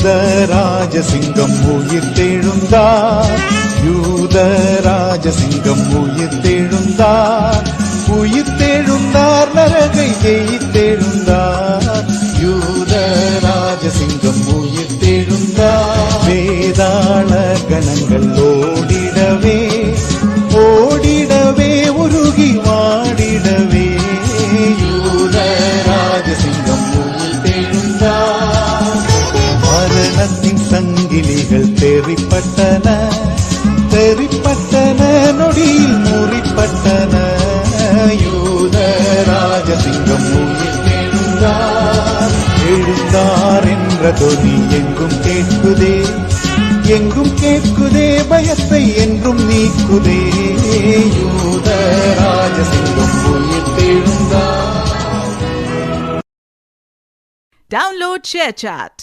யூத ராஜசிங்கம் உயிர் தெழுந்தார் யூத ராஜசிங்கம் உயிர் தெழுந்தார் உயிர் தெழுந்தார் நரகை ஜெயித்தெழுந்தார். யூத ராஜசிங்கம் உயிர் தெழுந்தார் வேதாள கணங்கள் ஓடிடவே தெரிப்பட்டன தெரிப்பட்டன நொடியில் முறிப்பட்டன. யூத ராஜசிங்கம் எழுந்தார் என்ற தொனி எங்கும் கேட்குதே. எங்கும் கேட்குதே பயத்தை என்றும் நீக்குதே. யூத ராஜசிங்கம் உயிர்த்தெழுந்தார் Download ShareChat.